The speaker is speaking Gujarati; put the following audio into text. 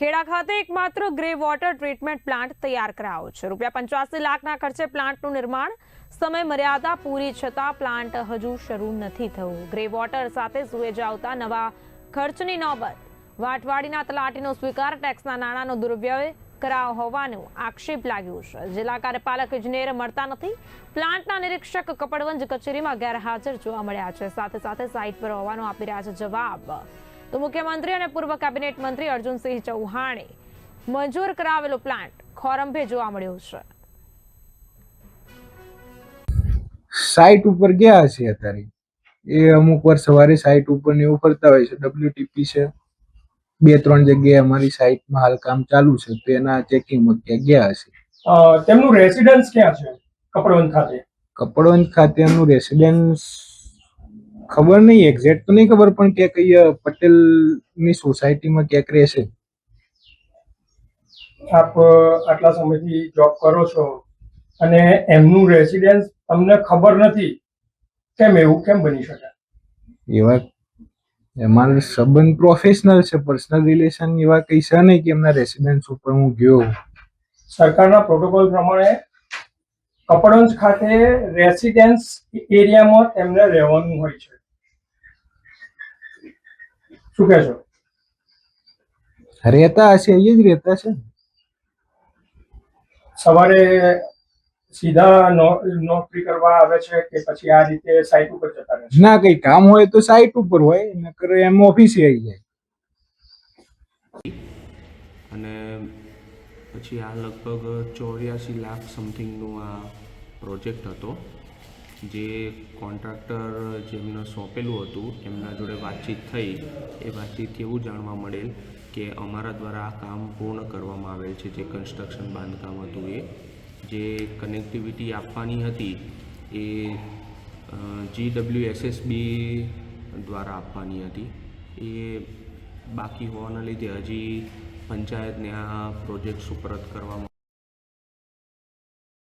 ખેડા ખાતે એકમાત્ર ગ્રે વોટર ટ્રીટમેન્ટ પ્લાન્ટ તૈયાર કરાયો છે. રૂપિયા પંચ્યાસી લાખના ખર્ચે પ્લાન્ટનું નિર્માણ સમય મર્યાદા પૂરી છતાં પ્લાન્ટ હજુ શરૂ નથી થયું. ગ્રે વોટર સાથે સુએજ આવતા નવા ખર્ચની નોબત. વાટવાડીના તલાટીનો સ્વીકાર ટેક્સના નાણાંનો દુર્વ્યય કરાયો હોવાનું આક્ષેપ લાગ્યું છે. જિલ્લા કાર્યપાલક ઇજનેર મળતા નથી. પ્લાન્ટના નિરીક્ષક કપડવંજ કચેરીમાં ગેરહાજર જોવા મળ્યા છે. સાથે સાથે સાઇટ પર હોવાનો આપી રહ્યા છે જવાબ. તો મુખ્યમંત્રી અને પૂર્વ કેબિનેટ મંત્રી અર્જુનસિંહ ચૌહાણે મંજૂર કરાવેલો પ્લાન્ટ ખોરંભે જોવા મળ્યો છે. સાઇટ ઉપર ગયા છે અત્યારે. એ અમુક વાર સવારે સાઇટ ઉપર ને એવું ફરતા હોય છે. ડબ્લ્યુટીપી છે. બે ત્રણ જગ્યાએ અમારી સાઇટમાં હાલ કામ ચાલુ છે. તો એના ચેકિંગમાં ક્યાં ગયા હશે. અ, તેમનું રેસિડન્સ ક્યાં છે? કપડવંત ખાતે. કપડવંત ખાતે એમનું રેસિડેન્સ ખબર નહીં એક્ઝેક્ટ તો નહીં ખબર પણ ક્યાંક અહીંયા પટેલની સોસાયટીમાં ક્યાંક રહેશે. આપ આટલા સમયથી જોબ કરો છો અને એમનું રેસિડેન્સ તમને ખબર નથી કેમ એવું કેમ બની શકે? એવા અમારો સંબંધ પ્રોફેશનલ છે પર્સનલ રિલેશન એવા કઈ છે નહીં કે એમના રેસિડેન્સ ઉપર હું ગયો સરકારના પ્રોટોકોલ પ્રમાણે કપડવંજ ખાતે રેસિડેન્સ એરિયામાં તેમને રહેવાનું હોય છે. શું કહેશો? રહેતા હશે અહીંયા જ રહેતા છે સવારે સીધા નો- નોકરી કરવા આવે છે કે પછી આ રીતે સાઈટ ઉપર જતા રહે છે? ના કઈ કામ હોય તો સાઈટ ઉપર હોય નકર એમ ઓફિસે આવી જાય. અને પછી આ લગભગ ચોર્યાસી લાખ સમથિંગનું આ પ્રોજેક્ટ હતો. જે કોન્ટ્રાક્ટર જેમને સોંપેલું હતું, એમના જોડે વાતચીત થઈ. એ વાતચીતથી એવું જાણવા મળેલ કે અમારા દ્વારા આ કામ પૂર્ણ કરવામાં આવેલ છે, જે કન્સ્ટ્રક્શન બાંધકામ હતું એ. જે કનેક્ટિવિટી આપવાની હતી એ જી ડબલ્યુ એસએસબી દ્વારા આપવાની હતી. એ બાકી હોવાના લીધે હજી પંચાયતને આ પ્રોજેક્ટ સુપરત કરવામાં